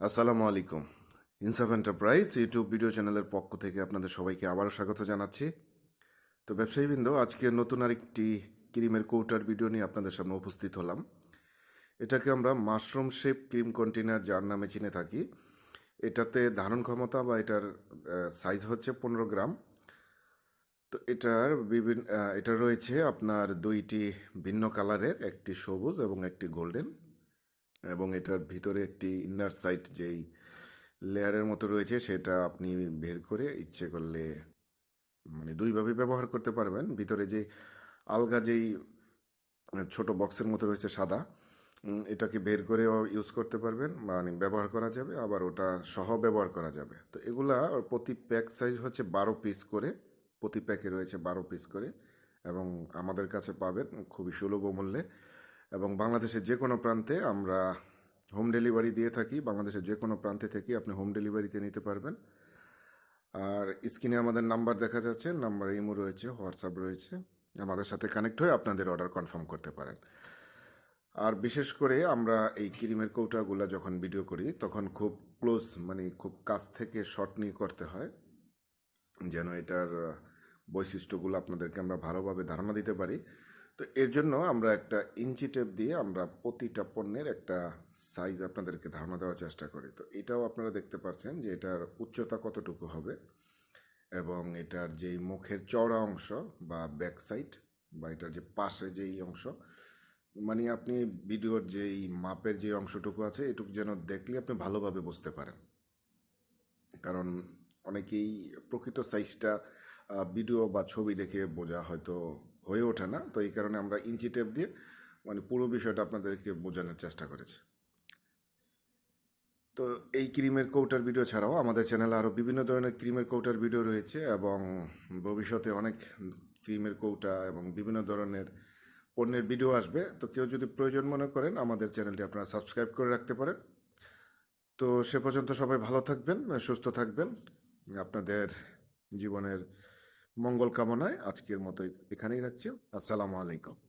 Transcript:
আসসালামু আলাইকুম। ইনসাফ এন্টারপ্রাইজ ইউটিউব ভিডিও চ্যানেলের পক্ষ থেকে আপনাদের সবাইকে আবারও স্বাগত জানাচ্ছি। তো ব্যবসায়ীবৃন্দ, আজকে নতুন আরেকটি ক্রিমের কৌটার ভিডিও নিয়ে আপনাদের সামনে উপস্থিত হলাম। এটাকে আমরা মাশরুম শেপ ক্রিম কন্টেনার যার নামে চিনে থাকি। এটাতে ধারণ ক্ষমতা বা এটার সাইজ হচ্ছে পনেরো গ্রাম। তো এটার বিভিন্ন এটা রয়েছে আপনার দুইটি ভিন্ন কালারের একটি সবুজ এবং একটি গোল্ডেন এবং এটার ভিতরে একটি ইনার সাইড যেই লেয়ারের মতো রয়েছে, সেটা আপনি বের করে ইচ্ছে করলে মানে দুইভাবে ব্যবহার করতে পারবেন। ভিতরে যে আলগা যেই ছোট বক্সের মতো রয়েছে সাদা এটাকে বের করেও ইউজ করতে পারবেন। মানে ব্যবহার করা যাবে, আবার ওটা সহ ব্যবহার করা যাবে। তো এগুলা প্রতি প্যাক সাইজ হচ্ছে বারো পিস করে, প্রতি প্যাকে রয়েছে বারো পিস করে এবং আমাদের কাছে পাবেন খুবই সুলভ মূল্যে। এবং বাংলাদেশের যে কোনো প্রান্তে আমরা হোম ডেলিভারি দিয়ে থাকি, বাংলাদেশের যে কোনো প্রান্তে থেকে আপনি হোম ডেলিভারিতে নিতে পারবেন। আর স্ক্রিনে আমাদের নাম্বার দেখা যাচ্ছে, নাম্বার ইমো রয়েছে, হোয়াটসঅ্যাপ রয়েছে। আমাদের সাথে কানেক্ট হয়ে আপনাদের অর্ডার কনফার্ম করতে পারেন। আর বিশেষ করে আমরা এই ক্রিমের কৌটাগুলো যখন ভিডিও করি, তখন খুব ক্লোজ মানে খুব কাছ থেকে শর্ট নিয়ে করতে হয়। যেন এটার বৈশিষ্ট্যগুলো আপনাদেরকে আমরা ভালোভাবে ধারণা দিতে পারি। তো এর জন্য আমরা একটা ইঞ্চি টেপ দিয়ে আমরা প্রতিটা পণ্যের একটা সাইজ আপনাদেরকে ধারণা দেওয়ার চেষ্টা করি। তো এটাও আপনারা দেখতে পাচ্ছেন যে এটার উচ্চতা কতটুকু হবে এবং এটার যেই মুখের চওড়া অংশ বা ব্যাক সাইড বা এটার যে পাশে যেই অংশ মানে আপনি ভিডিওর যেই মাপের যে অংশটুকু আছে এটুকু যেন দেখলে আপনি ভালোভাবে বুঝতে পারেন। কারণ অনেকেই প্রকৃত সাইজটা ভিডিও বা ছবি দেখে বোঝা হয়তো হয়ে ওঠে না। তো এই কারণে আমরা ইঞ্চি টেপ দিয়ে মানে পুরো বিষয়টা আপনাদেরকে বোঝানোর চেষ্টা করেছি। তো এই ক্রিমের কৌটার ভিডিও ছাড়াও আমাদের চ্যানেলে আরও বিভিন্ন ধরনের ক্রিমের কৌটার ভিডিও রয়েছে এবং ভবিষ্যতে অনেক ক্রিমের কৌটা এবং বিভিন্ন ধরনের পণ্যের ভিডিও আসবে। তো কেউ যদি প্রয়োজন মনে করেন, আমাদের চ্যানেলটি আপনারা সাবস্ক্রাইব করে রাখতে পারেন। তো সে পর্যন্ত সবাই ভালো থাকবেন, সুস্থ থাকবেন। আপনাদের জীবনের মঙ্গল কামনায় আজকের মতো এখানেই রাখছি। আসসালামু আলাইকুম।